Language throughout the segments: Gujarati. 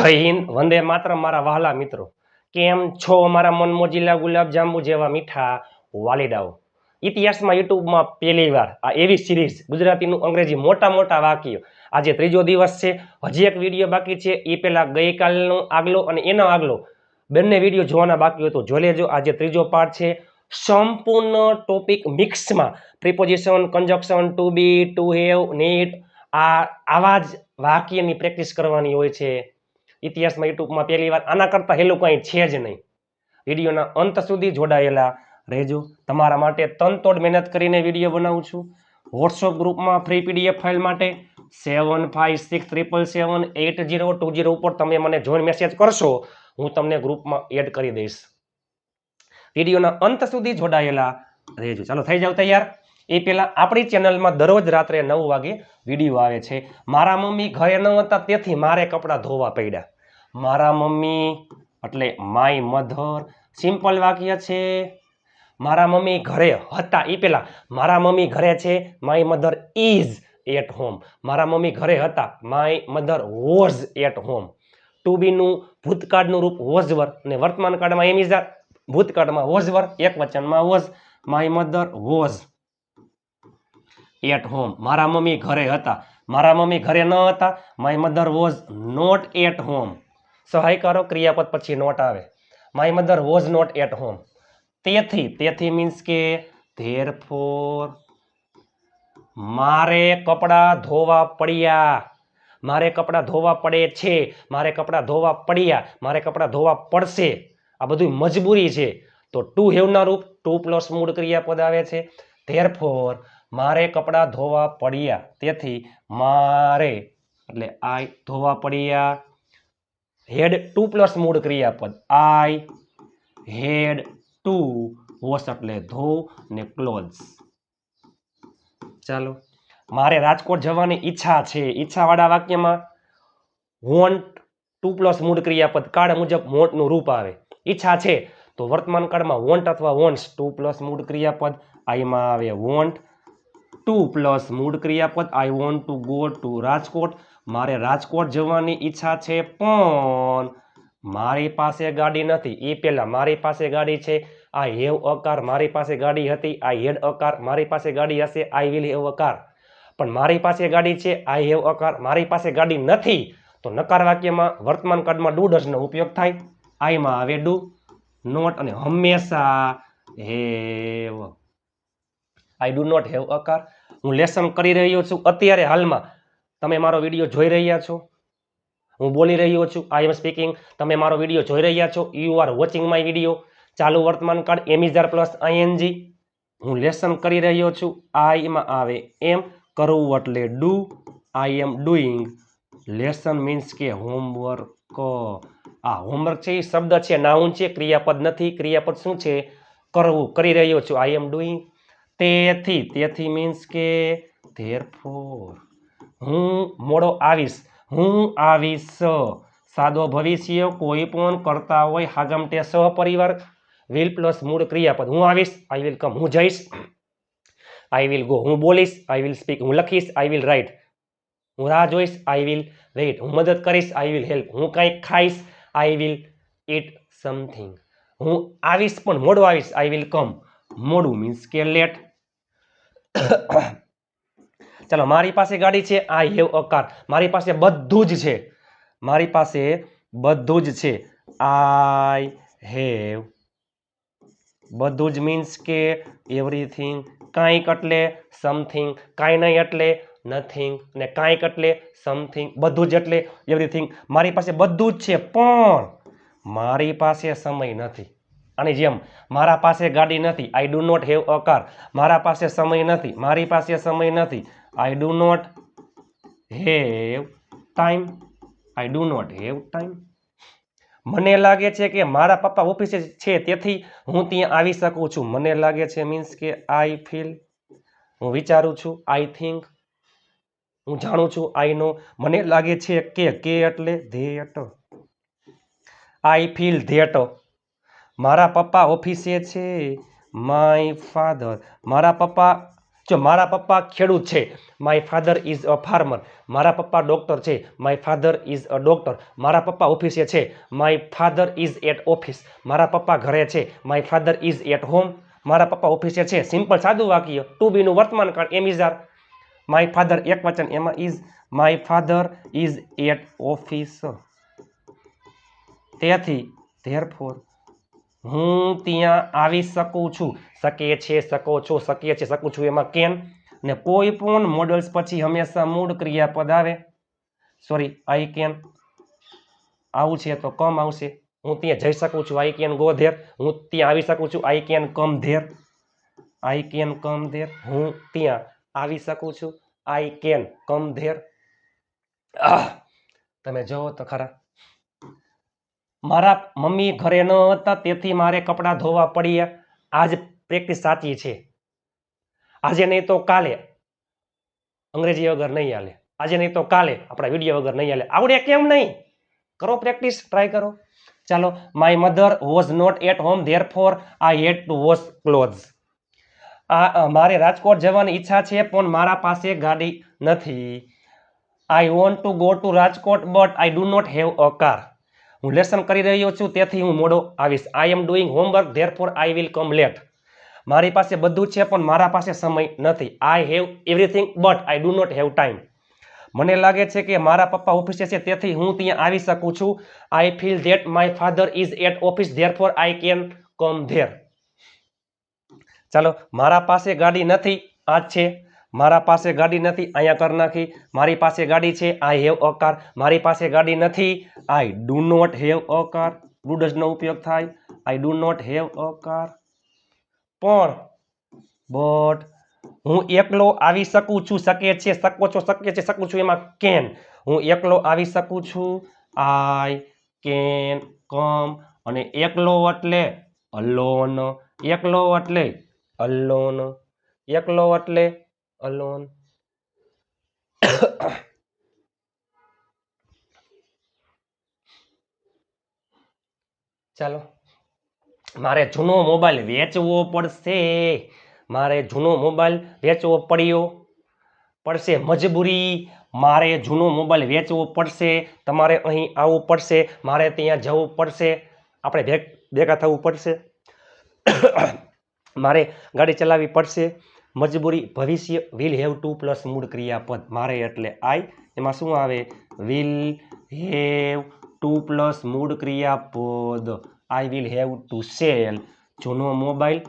જય હિન્દ, વંદે માત્ર મારા વહાલા મિત્રો. કેમ છો અમારા મનમોજીલા ગુલાબજાંબુ જેવા મીઠા વાલીડાઓ ઇતિહાસમાં યુટ્યુબમાં પહેલી વાર આ એવી સિરીઝ ગુજરાતીનું અંગ્રેજી મોટા મોટા વાક્યો. આજે ત્રીજો દિવસ છે, હજી એક વીડિયો બાકી છે એ પહેલાં ગઈકાલનો આગલો અને એનો આગલો. બંને વીડિયો જોવાના બાકી હતો જોઈ લેજો. આજે ત્રીજો પાર્ટ છે, સંપૂર્ણ topic મિક્સમાં preposition conjunction to be to have NEET આ, આવા જ વાક્યની પ્રેક્ટિસ કરવાની હોય છે. ઇતિહાસમાં યુટ્યુબમાં પહેલી વાર આના કરતાં હેલું કંઈ છે જ નહીં. વિડીયોના અંત સુધી જોડાયેલા રહેજો. તમારા માટે તનતોડ મહેનત કરીને વીડિયો બનાવું છું. વોટ્સઅપ ગ્રુપમાં ફ્રી પીડીએફ ફાઇલ માટે seven five six triple seven eight zero two zero ઉપર તમે મને જોઈન મેસેજ કરશો, હું તમને ગ્રુપમાં એડ કરી દઈશ. વિડીયોના અંત સુધી જોડાયેલા રહેજો. ચાલો, થઈ જાવ તૈયાર? એ પહેલાં આપણી ચેનલમાં દરરોજ રાત્રે નવ વાગે વીડિયો આવે છે. મારા મમ્મી ઘરે ન હતા, તેથી મારે કપડાં ધોવા પડ્યા. મારા મમ્મી, એટલે માય મધર, સિમ્પલ વાક્ય છે. મારા મમ્મી ઘરે હતા એ પહેલાં મારા મમ્મી ઘરે છે my mother is at home. મારા મમ્મી ઘરે હતા my mother was at home. To બીનું ભૂતકાળનું રૂપ વોઝવર અને વર્તમાન કાળમાં એમ ઇઝ ભૂતકાળમાં વોઝવર એક વચનમાં was. My mother was. At home મારા મમ્મી ઘરે હતા. મારા મમ્મી ઘરે ન હતા. My mother was not at home સહાય કરો, ક્રિયાપદ પછી નોટ આવે. My mother was not at home તેથી તેથી મીન્સ કે ધેર ફોર મારે કપડાં ધોવા પડ્યા. મારે કપડાં ધોવા પડે છે. મારે કપડાં ધોવા પડ્યા. મારે કપડાં ધોવા પડશે. આ બધું મજબૂરી છે. તો ટુ હેવના રૂપ. ટુ પ્લસ મૂળ ક્રિયાપદ આવે છે. ધેર ફોર મારે કપડાં ધોવા પડ્યા. તેથી મારે, એટલે આઈ ધોવા પડ્યા. હેડ ટુ પ્લસ મૂળ ક્રિયાપદ. આઈ હેડ ટુ વોશ, એટલે ધો ને ક્લોઝ. ચાલો. મારે રાજકોટ જવાની ઈચ્છા છે. ઈચ્છાવાળા વાક્યમાં વોન્ટ ટુ પ્લસ મૂળ ક્રિયાપદ. કાળ મુજબ વોન્ટનું રૂપ આવે. ઈચ્છા છે, તો વર્તમાન કાળમાં વોન્ટ અથવા વોન્ટ્સ ટુ પ્લસ મૂળ ક્રિયાપદ આઈમાં આવે. વોન્ટ ટુ પ્લસ મૂળ ક્રિયાપદ I want to go to Rajkot. મારે રાજકોટ જવાની ઈચ્છા છે, પણ મારી પાસે ગાડી નથી. એ પહેલાં મારી પાસે ગાડી છે. આ હેવ અકાર મારી પાસે ગાડી હતી. આ હેડ અકાર મારી પાસે ગાડી હશે. આઈ વિલ હેવ અકાર પણ મારી પાસે ગાડી છે. આઈ હેવ અકાર મારી પાસે ગાડી નથી. તો નકાર વાક્યમાં વર્તમાન કાળમાં ડુ ડઝનો ઉપયોગ થાય. આઈમાં આવે ડુ નોટ અને હંમેશા have I do not have a car હું લેસન કરી રહ્યો છું અત્યારે હાલમાં. તમે મારો વીડિયો જોઈ રહ્યા છો. હું બોલી રહ્યો છું આઈ એમ સ્પીકિંગ તમે મારો વીડિયો જોઈ રહ્યા છો. You are watching my video ચાલુ વર્તમાન કાળ am is are plus ING હું લેસન કરી રહ્યો છું. આઈમાં આવે એમ. કરવું એટલે do I am doing lesson means કે હોમવર્ક આ હોમવર્ક છે, એ શબ્દ છે નાઉન છે, ક્રિયાપદ નથી. ક્રિયાપદ શું છે? કરવું, કરી રહ્યો છું. આઈ એમ ડુઈંગ તેથી તેથી મીન્સ કે ધેર ફોર હું મોડો આવીશ, હું આવીશ. સાદો ભવિષ્ય કોઈ પણ કરતા હોય હાગમટે સહપરિવાર વિલ પ્લસ મૂળ ક્રિયાપદ. હું આવીશ આઈ વિલ કમ હું જઈશ. આઈ વિલ ગો હું બોલીશ આઈ વિલ સ્પીક હું લખીશ આઈ વિલ રાઇટ હું રાહ જોઈશ આઈ વિલ વેઇટ હું મદદ કરીશ આઈ વિલ હેલ્પ હું કંઈક ખાઈશ આઈ વિલ ઇટ સમથિંગ હું આવીશ પણ મોડું આવીશ આઈ વિલ કમ મોડું મીન્સ કે લેટ ચાલો, મારી પાસે ગાડી છે આઈ હેવ અ કાર મારી પાસે બધું જ છે. મારી પાસે બધું જ છે. આઈ હેવ બધું જ મીન્સ કે એવરીથિંગ કાંઈક એટલે સમથિંગ કાંઈ નહીં એટલે નથિંગ ને કાંઈક એટલે સમથિંગ બધું જ એટલે એવરીથિંગ મારી પાસે બધું જ છે, પણ મારી પાસે સમય નથી. આની જેમ, મારા પાસે ગાડી નથી I do not have a car મારા પાસે સમય નથી, મારી પાસે સમય નથી. I do not have time I do not have time મને લાગે છે કે મારા પપ્પા ઓફિસે છે, તેથી હું ત્યાં આવી શકું છું. મને લાગે છે મીન્સ કે આઈ ફીલ હું વિચારું છું આઈ થિંક હું જાણું છું આઈ નો મને લાગે છે કે કે એટલે ધેટ. I feel that. મારા પપ્પા ઓફિસે છે. માય ફાધર મારા પપ્પા, જો મારા પપ્પા ખેડૂત છે. My father is a farmer મારા પપ્પા ડૉક્ટર છે. My father is a doctor મારા પપ્પા ઓફિસે છે. My father is at office મારા પપ્પા ઘરે છે. My father is at home મારા પપ્પા ઓફિસે છે. સિમ્પલ સાદું વાક્ય. ટુ બીનું વર્તમાન કાળ, am is are my father એક વચન, એમાં is my father is at office તેથી ધેરફોર હું ત્યાં આવી શકું છું. શકે છે, શકો છો શકીએ છે, શકું છું એમાં કેન ને કોઈ પણ મોડલ્સ પછી હંમેશા મૂળ ક્રિયાપદ આવે. સોરી આઈ કેન આવું છે તો કમ આવશે. હું ત્યાં જઈ શકું છું. આઈ કેન ગો ધેર હું ત્યાં આવી શકું છું. I can come there I can come there હું ત્યાં આવી શકું છું. આઈ કેન કમ ધેર તમે જોવો તો ખરા. મારા મમ્મી ઘરે ન હતા, તેથી મારે કપડાં ધોવા પડ્યા આજ પ્રેક્ટિસ સાચી છે. આજે નહીં તો કાલે. અંગ્રેજી વગર નહીં હાલે. આજે નહીં તો કાલે આપણા વીડિયો વગર નહીં હાલે. આવડે કેમ નહીં? કરો પ્રેક્ટિસ ટ્રાય કરો. ચાલો my mother was not at home therefore I had to wash clothes આ મારે રાજકોટ જવાની ઈચ્છા છે, પણ મારા પાસે ગાડી નથી. I want to go to Rajkot but I do not have a car હું લેસન કરી રહ્યો છું, તેથી હું મોડો આવીશ. I am doing homework therefore I will come late મારી પાસે બધું છે, પણ મારા પાસે સમય નથી. I have everything but I do not have time મને લાગે છે કે મારા પપ્પા ઓફિસે છે, તેથી હું ત્યાં આવી શકું છું. I feel that my father is at office therefore I can come there ચાલો, મારા પાસે ગાડી નથી, આ છે. મારા પાસે ગાડી નથી, અહીંયા કર નાખી. મારી પાસે ગાડી છે આઈ હેવ અ કાર મારી પાસે ગાડી નથી I do not have a car do ઉપયોગ થાય. I do not have a car પણ બટ હું એકલો આવી શકું છું, શકે છે, શકો છો, શકે છે, શકું છું એમાં કેન હું એકલો આવી શકું છું. આઈ કેન કમ અને એકલો એટલે અલોન એકલો એટલે અલોન એકલો એટલે અલોન ચાલો. મારે જૂનો મોબાઈલ વેચવો પડશે. મારે જૂનો મોબાઈલ વેચવો પડ્યો પડશે મજબૂરી. મારે જૂનો મોબાઈલ વેચવો પડશે. તમારે અહીં આવવું પડશે. મારે ત્યાં જવું પડશે. આપણે ભેગ ભેગા થવું પડશે. મારે ગાડી ચલાવવી પડશે. મજબૂરી ભવિષ્ય વિલ હેવ ટુ પ્લસ મૂળ ક્રિયાપદ. મારે એટલે આઈ એમાં શું આવે? વિલ હેવ ટુ પ્લસ મૂળ ક્રિયાપદ. I will have to sell જૂનો મોબાઈલ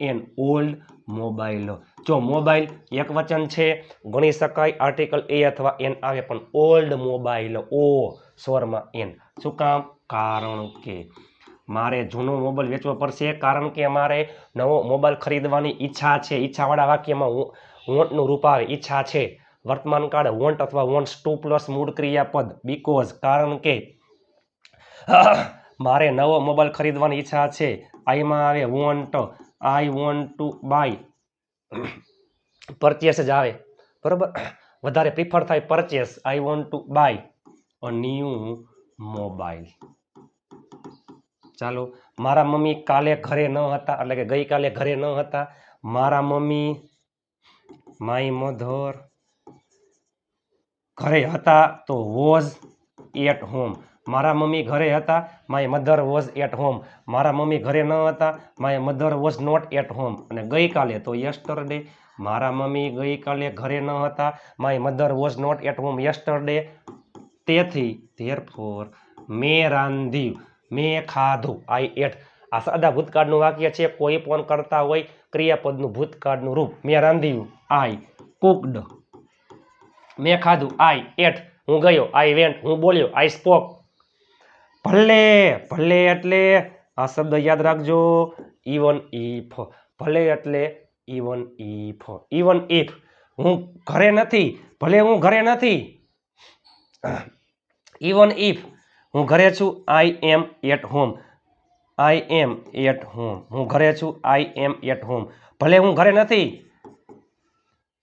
એન ઓલ્ડ મોબાઈલ જો મોબાઈલ એક વચન છે, ગણી શકાય આર્ટિકલ એ અથવા એન આવે, પણ ઓલ્ડ મોબાઈલ ઓ, સ્વરમાં એન શું કામ? કારણ કે મારે જૂનો મોબાઈલ વેચવો પડશે, કારણ કે મારે નવો મોબાઈલ ખરીદવાની ઈચ્છા છે. ઈચ્છાવાળા વાક્યમાં વોન્ટનું રૂપ આવે ઈચ્છા છે. વર્તમાન કાળ વોન્ટ અથવા વોન્ટ્સ ટુ પ્લસ મૂળ ક્રિયાપદ બીકોઝ કારણ કે મારે નવો મોબાઈલ ખરીદવાની ઈચ્છા છે. આઈમાં આવે want, I want to buy purchase જ આવે. બરાબર? વધારે પ્રિફર થાય purchase, I want to buy a new mobile. ચાલો, મારા મમ્મી કાલે ઘરે ન હતા, એટલે કે ગઈકાલે ઘરે ન હતા. મારા મમ્મી માય મધર ઘરે હતા તો વોઝ એટ હોમ મારા મમ્મી ઘરે હતા my mother was at home મારા મમ્મી ઘરે ન હતા my mother was not at home અને ગઈકાલે તો યસ્ટરડે મારા મમ્મી ગઈકાલે ઘરે ન હતા my mother was not at home yesterday તેથી ધેરફોર મેં રાંધ્યું. મેં ખાધું આઈ એટ આ સાદા ભૂતકાળનું વાક્ય છે, કોઈ પણ કરતા હોય ક્રિયાપદનું ભૂતકાળનું રૂપ. મેં રાંધ્યું આઈ કુકડ મેં ખાધું આઈ એટ હું ગયો આઈ વેન્ટ હું બોલ્યો આઈ સ્પોક ભલે ભલે એટલે આ શબ્દ યાદ રાખજો. ઇવન ઇફ ભલે એટલે ઇવન ઇફ ઇવન ઇફ હું ઘરે નથી, ભલે હું ઘરે નથી. ઇવન ઇફ હું ઘરે છું I am at home I am at home હું ઘરે છું આઈ એમ એટ હોમ ભલે હું ઘરે નથી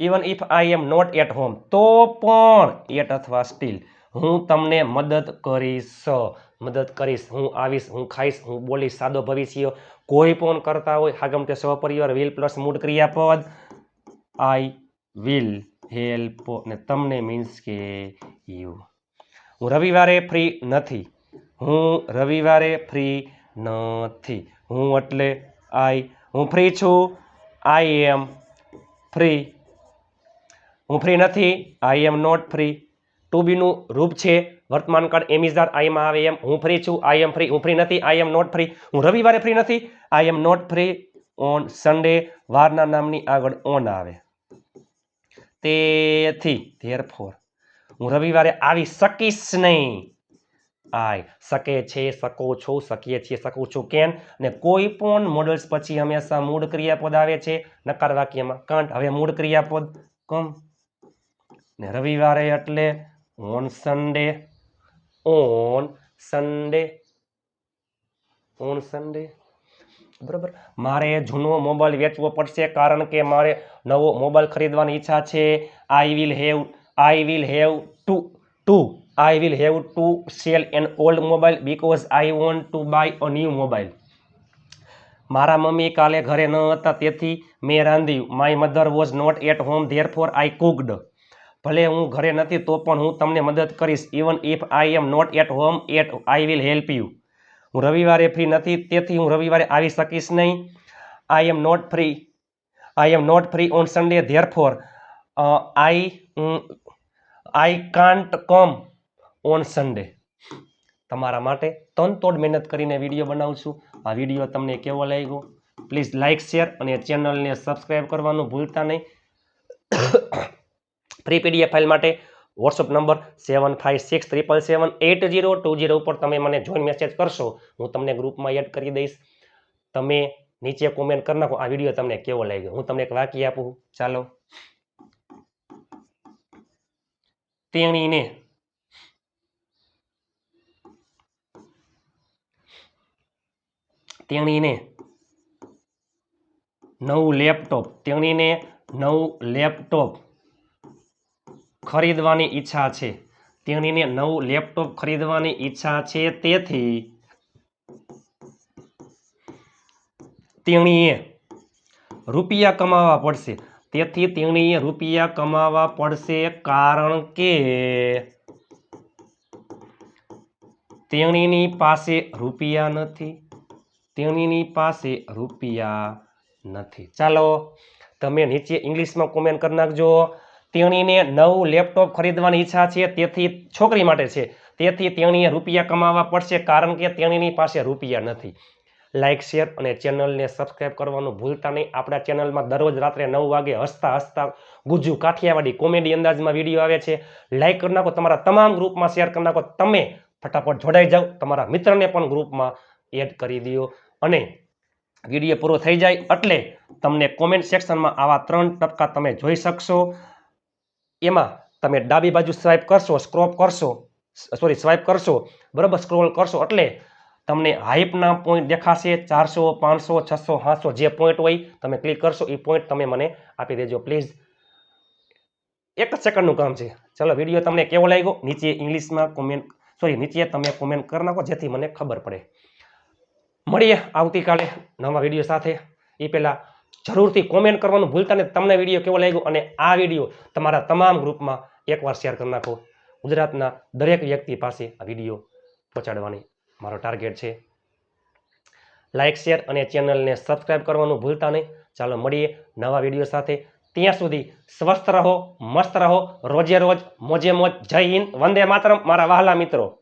even if I am not at home તો પણ એટ અથવા સ્ટીલ હું તમને મદદ કરીશ. મદદ કરીશ. હું આવીશ, હું ખાઈશ, હું બોલીશ, સાદો ભવિષ્ય કોઈ પણ કરતા હોય આગમ કે સહપરિવાર વિલ પ્લસ મૂળ ક્રિયાપદ આઈ વિલ હેલ્પ ને તમને મીન્સ કે યુ હું રવિવારે ફ્રી નથી. હું રવિવારે ફ્રી નથી. હું એટલે આઈ હું ફ્રી છું આઈ એમ ફ્રી હું ફ્રી નથી I am not free to બીનું રૂપ છે, વર્તમાન કાળ એમિઝાર આઈમાં આવે એમ. હું ફ્રી છું આઈ એમ ફ્રી હું ફ્રી નથી આઈ એમ નોટ ફ્રી હું રવિવારે ફ્રી નથી I am not free on Sunday વારના નામની આગળ ઓન આવે. તેથી ધેરફોર હું રવિવારે આવી શકીશ નહીં. આય, શકે છે, શકો છો, શકીએ છીએ, શકું છું કેન અને કોઈ પણ મોડલ્સ પછી હંમેશા મૂળ ક્રિયાપદ આવે છે, નકાર વાક્યમાં. કાંટ હવે મૂળ ક્રિયાપદ, કમ. ને રવિવારે એટલે on Sunday on Sunday on Sunday બરાબર? મારે જૂનો મોબાઈલ વેચવો પડશે કારણ કે મારે નવો મોબાઈલ ખરીદવાની ઈચ્છા છે. I will have I will have to to I will have to sell an old mobile because I want to buy a new mobile મારા મમ્મી કાલે ઘરે ન હતા, તેથી મેં રાંધ્યું. My mother was not at home therefore I cooked ભલે હું ઘરે નથી, તો પણ હું તમને મદદ કરીશ. Even if I am not at home at I will help you હું રવિવારે ફ્રી નથી, તેથી હું રવિવારે આવી શકીશ નહીં. I am not free I am not free on Sunday therefore I I can't come on Sunday તમારા માટે તનતોડ મહેનત કરીને વીડિયો બનાવું છું. આ વીડિયો તમને કેવો લાગ્યો? પ્લીઝ લાઇક શેર અને ચેનલને સબસ્ક્રાઈબ કરવાનું ભૂલતા નહીં. ફ્રી પીડીએફ ફાઇલ માટે WhatsApp number seven five six triple seven eight zero two zero ઉપર તમે મને જોઈન મેસેજ કરશો. હું તમને ગ્રુપમાં એડ કરી દઈશ. તમે નીચે કોમેન્ટ કરી નાખો. આ વીડિયો તમને કેવો લાગ્યો? હું તમને એક વાક્ય આપું. ચાલો. તેણીને તેણીને નવું લેપટોપ, તેણીને નવું લેપટોપ ખરીદવાની ઈચ્છા છે. તેણીને નવું લેપટોપ ખરીદવાની ઈચ્છા છે. તેથી તેણીએ રૂપિયા કમાવા પડશે. તેથી તેણીએ રૂપિયા કમાવા પડશે કારણ કે તેણીની પાસે રૂપિયા નથી, તેણીની પાસે રૂપિયા નથી. ચાલો, તમે નીચે ઇંગ્લિશમાં કોમેન્ટ કરી નાખજો. તેણીને નવું લેપટોપ ખરીદવાની ઈચ્છા છે, તેથી છોકરી માટે છે. તેથી તેણીએ રૂપિયા કમાવા પડશે કારણ કે તેણીની પાસે રૂપિયા નથી. લાઇક શેર અને ચેનલને સબસ્ક્રાઇબ કરવાનું ભૂલતા નહીં. આપણા ચેનલમાં દરરોજ રાત્રે નવ વાગે હસતા હસતા ગુજુ કાઠિયાવાડી કોમેડી અંદાજમાં વીડિયો આવે છે. લાઇક કરી નાખો, તમારા તમામ ગ્રુપમાં શેર કરી નાખો. તમે ફટાફટ જોડાઈ જાઓ. તમારા મિત્રને પણ ગ્રુપમાં એડ કરી દો અને વીડિયો પૂરો થઈ જાય એટલે તમને કોમેન્ટ સેક્શનમાં આવા ત્રણ ટપકા તમે જોઈ શકશો. એમાં તમે ડાબી બાજુ સ્વાઇપ કરશો સ્ક્રોપ કરશો સોરી સ્વાઇપ કરશો, બરાબર સ્ક્રોલ કરશો એટલે તમને હાઈપના પોઈન્ટ દેખાશે, ચારસો, પાંચસો, છસો, સાતસો જે પોઈન્ટ હોય, તમે ક્લિક કરશો, એ પોઈન્ટ તમે મને આપી દેજો પ્લીઝ એક જ સેકન્ડનું કામ છે. ચલો વીડિયો તમને કેવો લાગ્યો? નીચે ઇંગ્લિશમાં કોમેન્ટ સોરી નીચે તમે કોમેન્ટ કરી નાખો, જેથી મને ખબર પડે. મળીએ આવતીકાલે નવા વીડિયો સાથે. એ પહેલાં જરૂરથી કોમેન્ટ કરવાનું ભૂલતા નહીં. તમને વીડિયો કેવો લાગ્યો? અને આ વીડિયો તમારા તમામ ગ્રુપમાં એકવાર શેર કરી નાખો. ગુજરાતના દરેક વ્યક્તિ પાસે આ વીડિયો પહોંચાડવાની. મારો ટાર્ગેટ છે. લાઇક શેર અને ચેનલને સબસ્ક્રાઈબ કરવાનું ભૂલતા નહીં. ચાલો મળીએ નવા વીડિયો સાથે. ત્યાં સુધી સ્વસ્થ રહો, મસ્ત રહો. રોજે રોજ, મોજે મોજ. જય હિન્દ, વંદે માતરમ. મારા વહાલા મિત્રો.